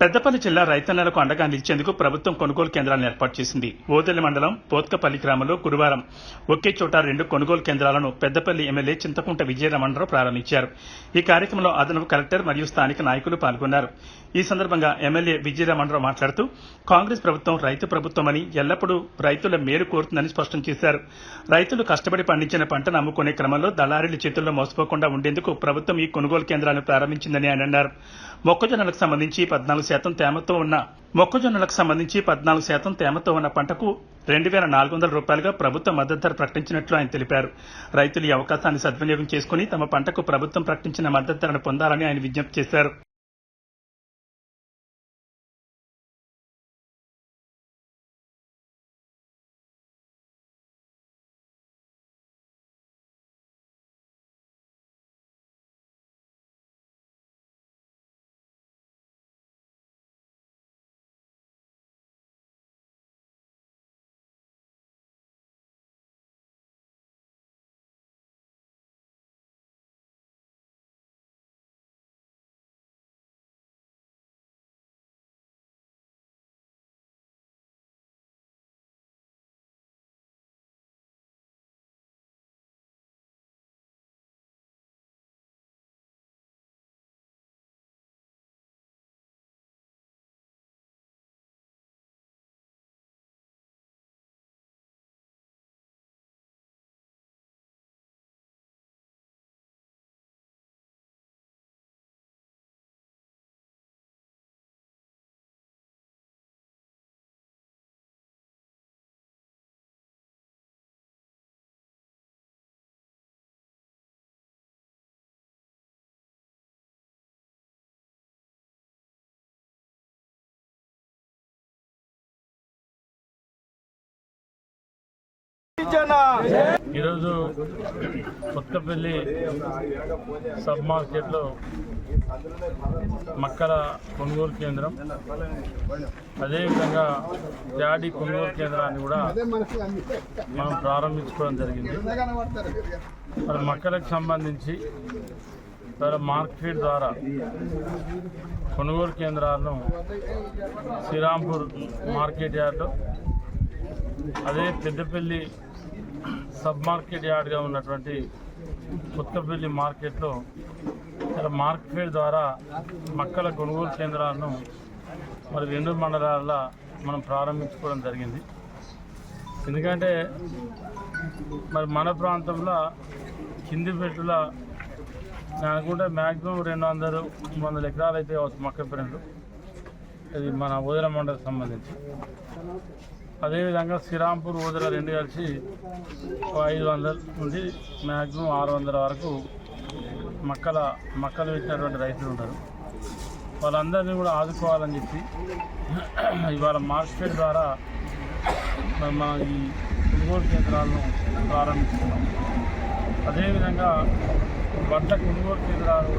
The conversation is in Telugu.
పెద్దపల్లి జిల్లా రైతన్నలకు అండగా నిలిచేందుకు ప్రభుత్వం కొనుగోలు కేంద్రాలను ఏర్పాటు చేసింది. ఓదెల్లి మండలం పోత్కపల్లి గ్రామంలో గురువారం ఒకే చోట రెండు కొనుగోలు కేంద్రాలను పెద్దపల్లి ఎమ్మెల్యే చింతకుంట విజయరమణరావు ప్రారంభించారు. ఈ కార్యక్రమంలో అదనపు కలెక్టర్ మరియు స్థానిక నాయకులు పాల్గొన్నారు. ఈ సందర్భంగా ఎమ్మెల్యే విజయరమణరావు మాట్లాడుతూ కాంగ్రెస్ ప్రభుత్వం రైతు ప్రభుత్వమని ఎల్లప్పుడూ రైతుల మేలు కోరుతుందని స్పష్టం చేశారు. రైతులు కష్టపడి పండించిన పంటను అమ్ముకునే క్రమంలో దళారీల చేతుల్లో మోసపోకుండా ఉండేందుకు ప్రభుత్వం ఈ కొనుగోలు కేంద్రాలను ప్రారంభించిందని ఆయన అన్నారు. మొక్కజొన్నలకు సంబంధించి పద్నాలుగు శాతం తేమతో ఉన్న మొక్కజొన్నలకు సంబంధించి పద్నాలుగు శాతం తేమతో ఉన్న పంటకు రెండు వేల నాలుగు వందల రూపాయలుగా ప్రభుత్వ మద్దతు ధర ప్రకటించినట్లు ఆయన తెలిపారు. రైతులు ఈ అవకాశాన్ని సద్వినియోగం చేసుకుని తమ పంటకు ప్రభుత్వం ప్రకటించిన మద్దతు ధరను పొందాలని ఆయన విజ్ఞప్తి చేశారు. ఈరోజు కొత్తపల్లి సబ్ మార్కెట్లో మక్కల కొనుగోలు కేంద్రం. అదేవిధంగా జాడి కొనుగోలు కేంద్రాన్ని కూడా మనం ప్రారంభించుకోవడం జరిగింది. మరి మక్కలకు సంబంధించి మరి మార్కెట్ ద్వారా కొనుగోలు కేంద్రాలను శ్రీరాంపూర్ మార్కెట్ యార్డు అదే పెద్దపల్లి సబ్ మార్కెట్ యార్డ్గా ఉన్నటువంటి కొత్తపల్లి మార్కెట్లో ఇక్కడ మార్కెట్ ద్వారా మక్కల కొనుగోలు కేంద్రాలను మరి రెండు మండలాల మనం ప్రారంభించుకోవడం జరిగింది. ఎందుకంటే మరి మన ప్రాంతంలో కింది పెట్టుల నేను అనుకుంటే మ్యాక్సిమం రెండు వందలు మూడు వందల ఎకరాలు అయితే కావచ్చు మక్క పెరళ్ళు ఇది మన ఉదయం మండలకు సంబంధించి. అదేవిధంగా శ్రీరాంపూర్ ఊదల రెండు కలిసి ఒక ఐదు వందల నుండి మ్యాక్సిమం ఆరు వందల వరకు మక్కల మక్కలు పెట్టినటువంటి రైతులు ఉంటారు. వాళ్ళందరినీ కూడా ఆదుకోవాలని చెప్పి ఇవాళ మార్కెట్ ద్వారా మన ఈ కొనుగోలు కేంద్రాలను ప్రారంభిస్తున్నాం. అదేవిధంగా పంట కొనుగోలు కేంద్రాలు